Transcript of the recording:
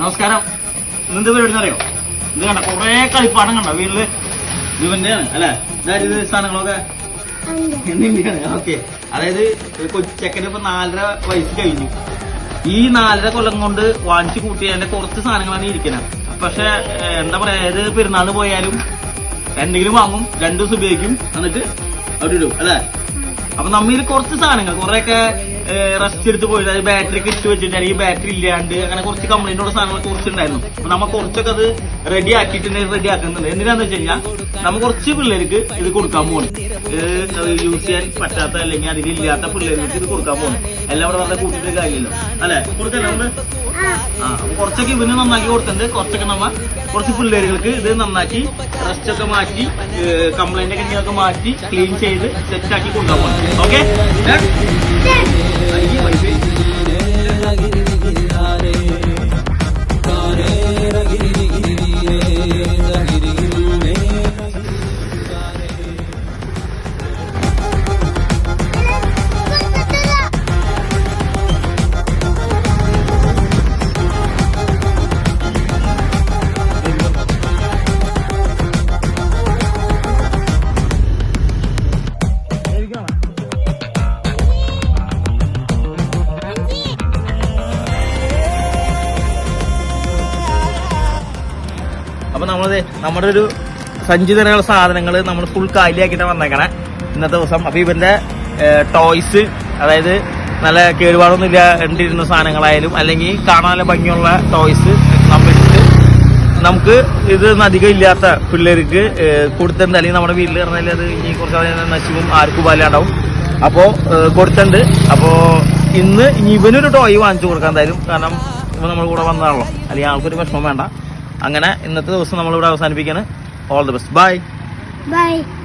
നമസ്കാരം. ഇന്നെന്ത് അറിയോ? ഇത് കണ്ട കൊറേ കളിപ്പാടം കണ്ട വീട്ടിൽ ഇവന്റെ അല്ലെ? ഇതായത് ഇത് സാധനങ്ങളൊക്കെ ഓക്കെ. അതായത് കൊച്ചക്കന് ഇപ്പൊ നാലര വയസ്സ് കഴിഞ്ഞു. ഈ നാലര കൊല്ലം കൊണ്ട് വാങ്ങിച്ചു കൂട്ടിയതിന്റെ കുറച്ച് സാധനങ്ങളാണ് ഇരിക്കുന്നത് പക്ഷെ എന്താ പറയാ ഏത് പെരുന്നാളിന് പോയാലും എന്തെങ്കിലും വാങ്ങും രണ്ടു ദിവസം ഉപയോഗിക്കും എന്നിട്ട് അവിടെ ഇടും അല്ലെ? അപ്പൊ നമ്മിൽ കുറച്ച് സാധനങ്ങൾ കുറെയൊക്കെ റെസ്റ്റ് എടുത്ത് പോയിട്ട് അത് ബാറ്ററിക്ക് ഇട്ട് വെച്ചിട്ട് അല്ലെങ്കിൽ ബാറ്ററി ഇല്ലാണ്ട് അങ്ങനെ കുറച്ച് കംപ്ലൈന്റ് ഉള്ള സാധനങ്ങൾ കുറച്ചുണ്ടായിരുന്നു. അപ്പൊ നമ്മൾ കുറച്ചൊക്കെ അത് റെഡി ആക്കിയിട്ടുണ്ടെങ്കിൽ റെഡി ആക്കുന്നുണ്ട്. എന്തിനാന്ന് വെച്ച് കഴിഞ്ഞാൽ നമ്മ കുറച്ച് പിള്ളേർക്ക് ഇത് കൊടുക്കാൻ പോകണം യൂസ് ചെയ്യാൻ പറ്റാത്ത അല്ലെങ്കിൽ അതിലില്ലാത്ത പിള്ളേർക്ക് ഇത് കൊടുക്കാൻ പോകണം എല്ലാം നല്ല കൂട്ടിട്ട് കാര്യമില്ല അല്ലെ? കൊടുക്കല്ലേ നമ്മൾ ആ അപ്പൊ കുറച്ചൊക്കെ ഇവന് നന്നാക്കി കൊടുത്തിട്ടുണ്ട്. കുറച്ചൊക്കെ നമ്മ കുറച്ച് പിള്ളേരുകൾക്ക് ഇത് നന്നാക്കി റെസ്റ്റ് ഒക്കെ മാറ്റി കംപ്ലൈന്റ് ഒക്കെ മാറ്റി ക്ലീൻ ചെയ്ത് സെറ്റ് ആക്കി കൊണ്ടുപോകണം പോകണം ഓക്കെ അപ്പൊ നമ്മളത് നമ്മുടെ ഒരു സഞ്ചി തരമുള്ള സാധനങ്ങൾ നമ്മൾ ഫുൾ കാലിയാക്കിയിട്ട് വന്നേക്കണേ. ഇന്നത്തെ ദിവസം. അപ്പൊ ഇവന്റെ ടോയ്സ് അതായത് നല്ല കേടുപാടൊന്നും ഇല്ല ഉണ്ടിരുന്ന സാധനങ്ങളായാലും അല്ലെങ്കിൽ കാണാൻ ഭംഗിയുള്ള ടോയ്സ് നമ്മളിട്ട് നമുക്ക് ഇത് അധികം ഇല്ലാത്ത പിള്ളേർക്ക് കൊടുത്തിട്ടുണ്ട്. അല്ലെങ്കിൽ നമ്മുടെ വീട്ടിൽ പറഞ്ഞാൽ അത് ഇനി കുറച്ച് നശിവും ആർക്കും പാലാണ്ടാവും അപ്പോൾ കൊടുത്തിട്ടുണ്ട്. അപ്പോൾ ഇന്ന് ഇനി ഇവനൊരു ടോയ് വാങ്ങിച്ചു കൊടുക്കാൻ എന്തായാലും. കാരണം ഇവ നമ്മുടെ കൂടെ വന്നതാണല്ലോ. അല്ലെങ്കിൽ ആൾക്കൊരു വിഷമം വേണ്ട. അങ്ങനെ ഇന്നത്തെ ദിവസം നമ്മളിവിടെ അവസാനിപ്പിക്കാണ് all the best bye Bye.